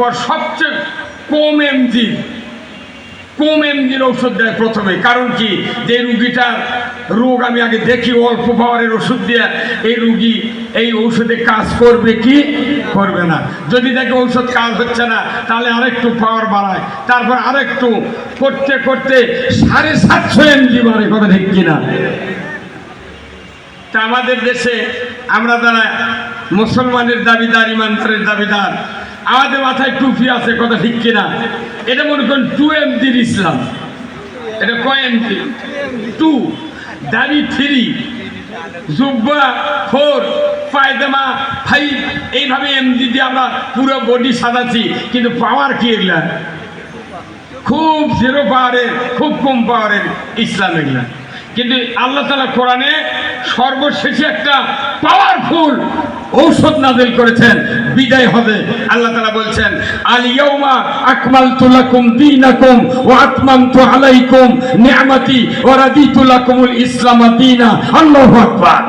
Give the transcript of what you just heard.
পর সবচেয়ে কম এমজি কম এমজির ওষুধ দেয় প্রথমে। কারণ কি? যে রুগীটার রোগ আমি আগে দেখি, অল্প পাওয়ারের ওষুধ দিয়ে এই রুগী এই ঔষধে কাজ করবে কি? করবে না। যদি দেখে ঔষধ কাজ হচ্ছে না, তাহলে আরেকটু পাওয়ার বাড়ায়। তারপর আরেকটু করতে করতে সাড়ে সাতশো এমজি বাড়ে, কথা ঠিক কিনা? তা আমাদের দেশে আমরা যারা মুসলমানের দাবিদার, ইমানদারের দাবিদার আমাদের মাথায় টুপি আছে, কথা ঠিক কিনা? এটা মনে করেন টু এম এমজির ইসলাম। এটা কয় এমজি টু দাবি থ্রি। ফোর ফাইভ এইভাবে দিয়ে আমরা পুরো বডি সাজাচ্ছি, কিন্তু পাওয়ার কি খুব পাওয়ারের খুব কম পাওয়ারের ইসলাম এগুলা। কিন্তু কোরআনে সর্বশেষে একটা পাওয়ারফুল ঔষধ নাজিল করেছেন। বিদায় হবে। আল্লাহ তালা বলছেন আল আকমাল তুলাকুম দিনাকুম ও ওয়া আতমামতু আলাইকুম নি'মাতি ও রাদিতু লাকুমুল ইসলাম দীনা। আল্লাহু আকবার।